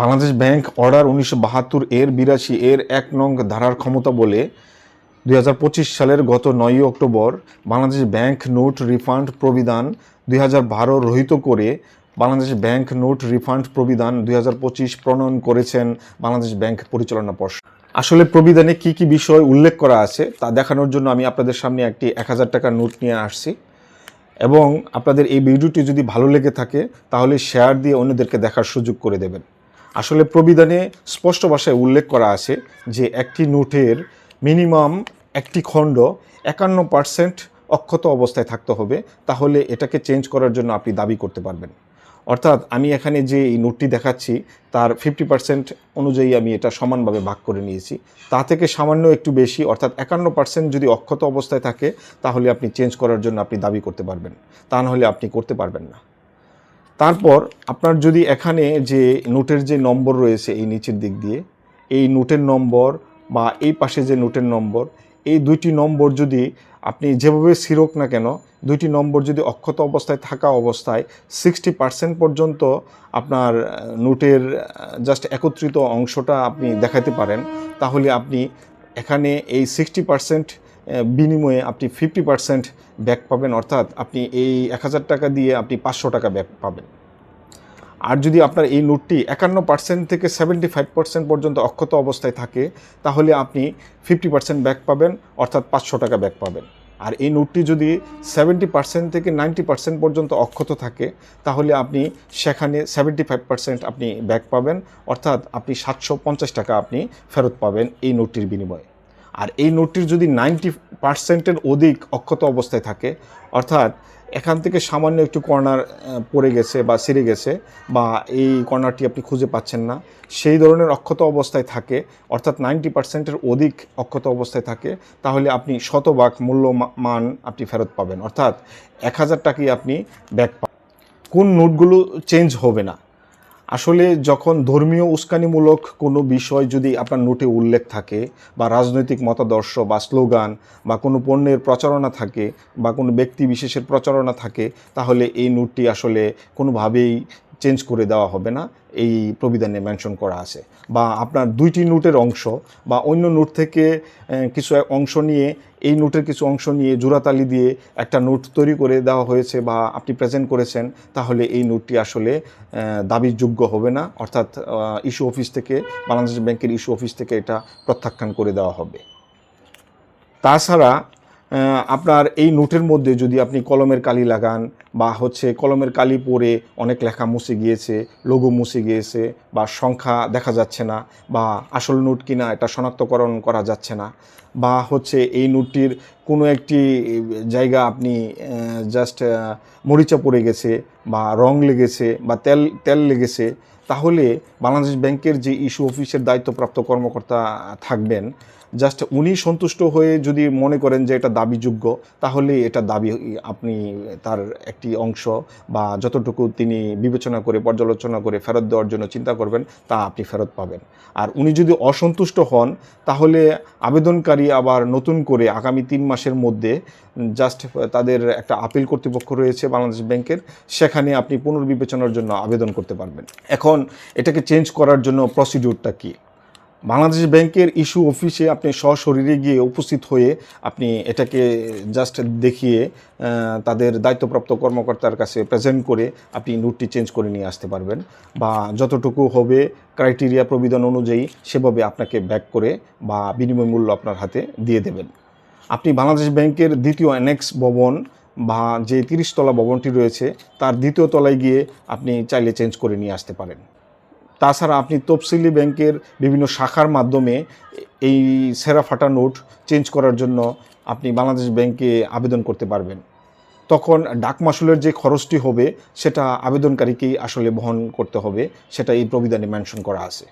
Bangladesh bank order উনিশশো বাহাত্তর এর বিরাশি এর এক নং ধারার ক্ষমতা বলে দুই হাজার পঁচিশ সালের গত নয়ই October Bangladesh bank note refund প্রবিধান দুই বারো রহিত করে বাংলাদেশ ব্যাংক নোট রিফান্ড প্রবিধান দুই হাজার পঁচিশ প্রণয়ন করেছেন বাংলাদেশ ব্যাংক পরিচালনা পর্ষদ। আসলে প্রবিধানে কি কি বিষয় উল্লেখ করা আছে তা দেখানোর জন্য আমি আপনাদের সামনে একটি এক হাজার টাকার নোট নিয়ে আসছি। এবং আপনাদের এই ভিডিওটি যদি ভালো লেগে থাকে, তাহলে শেয়ার দিয়ে অন্যদেরকে দেখার সুযোগ করে দেবেন। আসলে প্রবিধানে স্পষ্ট ভাষায় উল্লেখ করা আছে যে একটি নোটের মিনিমাম একটি খণ্ড একান্ন পার্সেন্ট অক্ষত অবস্থায় থাকতে হবে, তাহলে এটাকে চেঞ্জ করার জন্য আপনি দাবি করতে পারবেন। অর্থাৎ আমি এখানে যে এই নোটটি দেখাচ্ছি, তার ফিফটি পার্সেন্ট অনুযায়ী আমি এটা সমানভাবে ভাগ করে নিয়েছি। তা থেকে সামান্য একটু বেশি, অর্থাৎ একান্ন পার্সেন্ট যদি অক্ষত অবস্থায় থাকে, তাহলে আপনি চেঞ্জ করার জন্য আপনি দাবি করতে পারবেন। তা নাহলে আপনি করতে পারবেন না। তারপর আপনার যদি এখানে যে নোটের যে নম্বর রয়েছে এই নিচের দিক দিয়ে, এই নোটের নম্বর বা এই পাশে যে নোটের নম্বর, এই দুইটি নম্বর যদি আপনি যেভাবে ছিরোক না কেন, দুইটি নম্বর যদি অক্ষত অবস্থায় থাকা অবস্থায় সিক্সটি পার্সেন্ট পর্যন্ত আপনার নোটের জাস্ট একত্রিত অংশটা আপনি দেখাতে পারেন, তাহলে আপনি এখানে এই সিক্সটি পার্সেন্ট বিনিময়ে আপনি ফিফটি পার্সেন্ট ব্যাক পাবেন, অর্থাৎ আপনি এই এক হাজার টাকা দিয়ে আপনি পাঁচশো টাকা ব্যাক পাবেন। আর যদি আপনার এই নোটটি একান্ন পার্সেন্ট থেকে সেভেন্টি ফাইভ পার্সেন্ট পর্যন্ত অক্ষত অবস্থায় থাকে, তাহলে আপনি ফিফটি পার্সেন্ট ব্যাক পাবেন, অর্থাৎ পাঁচশো টাকা ব্যাক পাবেন। আর এই নোটটি যদি সেভেন্টি পার্সেন্ট থেকে নাইনটি পার্সেন্ট পর্যন্ত অক্ষত থাকে, তাহলে আপনি সেখানে সেভেন্টি ফাইভ পার্সেন্ট আপনি ব্যাক পাবেন, অর্থাৎ আপনি সাতশো পঞ্চাশ টাকা আপনি ফেরত পাবেন এই নোটটির বিনিময়ে। আর এই নোটটির যদি নাইনটি পার্সেন্টের অধিক অক্ষত অবস্থায় থাকে, অর্থাৎ এখান থেকে সামান্য একটু কর্নার পড়ে গেছে বা ছিঁড়ে গেছে বা এই কর্নারটি আপনি খুঁজে পাচ্ছেন না, সেই ধরনের অক্ষত অবস্থায় থাকে, অর্থাৎ নাইনটি পার্সেন্টের অধিক অক্ষত অবস্থায় থাকে, তাহলে আপনি শতভাগ মূল্যমান আপনি ফেরত পাবেন। অর্থাৎ এক হাজার টাকাই আপনি ব্যাক পাবেন কোন নোটগুলো চেঞ্জ হবে না। আসলে যখন ধর্মীয় উস্কানিমূলক কোনো বিষয় যদি আপনার নোটে উল্লেখ থাকে বা রাজনৈতিক মতাদর্শ বা স্লোগান বা কোনো পণ্যের প্রচারণা থাকে বা কোনো ব্যক্তি বিশেষের প্রচারণা থাকে, তাহলে এই নোটটি আসলে কোনোভাবেই চেঞ্জ করে দেওয়া হবে না, এই প্রবিধানে মেনশন করা আছে। বা আপনার দুইটি নোটের অংশ বা অন্য নোট থেকে কিছু অংশ নিয়ে, এই নোটের কিছু অংশ নিয়ে জোড়াতালি দিয়ে একটা নোট তৈরি করে দেওয়া হয়েছে বা আপনি প্রেজেন্ট করেছেন, তাহলে এই নোটটি আসলে দাবির যোগ্য হবে না। অর্থাৎ ইস্যু অফিস থেকে, বাংলাদেশ ব্যাংকের ইস্যু অফিস থেকে এটা প্রত্যাখ্যান করে দেওয়া হবে। তাছাড়া আপনার এই নোটের মধ্যে যদি আপনি কলমের কালি লাগান বা হচ্ছে কলমের কালি পরে অনেক লেখা মুছে গিয়েছে লোগো মুছে গিয়েছে বা সংখ্যা দেখা যাচ্ছে না বা আসল নোট কিনা এটা শনাক্তকরণ করা যাচ্ছে না বা হচ্ছে এই নোটটির কোনো একটি জায়গা আপনি জাস্ট মরিচা পড়ে গেছে বা রং লেগেছে বা তেল তেল লেগেছে, তাহলে বাংলাদেশ ব্যাংকের যে ইস্যু অফিসের দায়িত্বপ্রাপ্ত কর্মকর্তা থাকবেন জাস্ট উনি সন্তুষ্ট হয়ে যদি মনে করেন যে এটা দাবিযোগ্য, তাহলে এটা দাবি আপনি তার একটি অংশ বা যতটুকু তিনি বিবেচনা করে, পর্যালোচনা করে ফেরত দেওয়ার জন্য চিন্তা করবেন, তা আপনি ফেরত পাবেন। আর উনি যদি অসন্তুষ্ট হন, তাহলে আবেদনকারী আবার নতুন করে আগামী তিন মাসের মধ্যে জাস্ট তাদের একটা আপিল কর্তৃপক্ষ রয়েছে বাংলাদেশ ব্যাংকের, সেখানে আপনি পুনর্বিবেচনার জন্য আবেদন করতে পারবেন। এখন এটাকে চেঞ্জ করার জন্য প্রসিডিউরটা কী? বাংলাদেশ ব্যাংকের ইস্যু অফিসে আপনি সশরীরে গিয়ে উপস্থিত হয়ে আপনি এটাকে জাস্ট দেখিয়ে তাদের দায়িত্বপ্রাপ্ত কর্মকর্তার কাছে প্রেজেন্ট করে আপনি নোটটি চেঞ্জ করে নিয়ে আসতে পারবেন বা যতটুকু হবে ক্রাইটেরিয়া প্রবিধান অনুযায়ী সেভাবে আপনাকে ব্যাক করে বা বিনিময় মূল্য আপনার হাতে দিয়ে দেবেন। আপনি বাংলাদেশ ব্যাংকের দ্বিতীয় অ্যানেক্স ভবন বা যে তিরিশতলা ভবনটি রয়েছে, তার দ্বিতীয় তলায় গিয়ে আপনি চাইলে চেঞ্জ করে নিয়ে আসতে পারেন। তাছাড়া আপনি তফসিলি ব্যাংকের বিভিন্ন শাখার মাধ্যমে এই সেরা ফাটা নোট চেঞ্জ করার জন্য আপনি বাংলাদেশ ব্যাংকে আবেদন করতে পারবেন। তখন ডাক মাসুলের যে খরচটি হবে, সেটা আবেদনকারীকেই আসলে বহন করতে হবে, সেটা এই প্রবিধানে মেনশন করা আছে।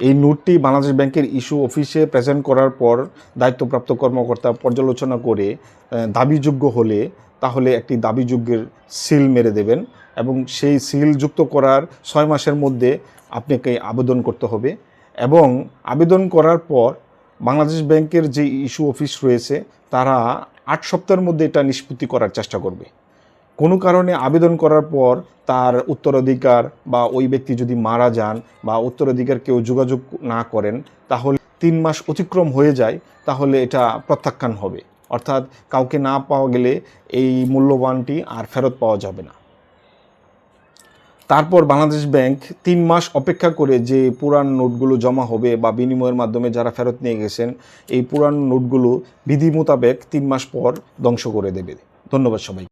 এই নোটটি বাংলাদেশ ব্যাংকের ইস্যু অফিসে প্রেজেন্ট করার পর দায়িত্বপ্রাপ্ত কর্মকর্তা পর্যালোচনা করে দাবিযোগ্য হলে তাহলে একটি দাবিযোগ্যের সিল মেরে দেবেন। এবং সেই সিল যুক্ত করার ছয় মাসের মধ্যে আপনাকে আবেদন করতে হবে এবং আবেদন করার পর বাংলাদেশ ব্যাংকের যে ইস্যু অফিস রয়েছে, তারা আট সপ্তাহের মধ্যে এটা নিষ্পত্তি করার চেষ্টা করবে। কোনো কারণে আবেদন করার পর তার উত্তরাধিকার বা ওই ব্যক্তি যদি মারা যান বা উত্তরাধিকার কেউ যোগাযোগ না করেন, তাহলে তিন মাস অতিক্রম হয়ে যায়, তাহলে এটা প্রত্যাখ্যান হবে। অর্থাৎ কাউকে না পাওয়া গেলে এই মূল্যবানটি আর ফেরত পাওয়া যাবে না। তারপর বাংলাদেশ ব্যাংক তিন মাস অপেক্ষা করে যে পুরান নোটগুলো জমা হবে বা বিনিময়ের মাধ্যমে যারা ফেরত নিয়ে গেছেন, এই পুরান নোটগুলো বিধি মোতাবেক তিন মাস পর ধ্বংস করে দেবে। ধন্যবাদ সবাই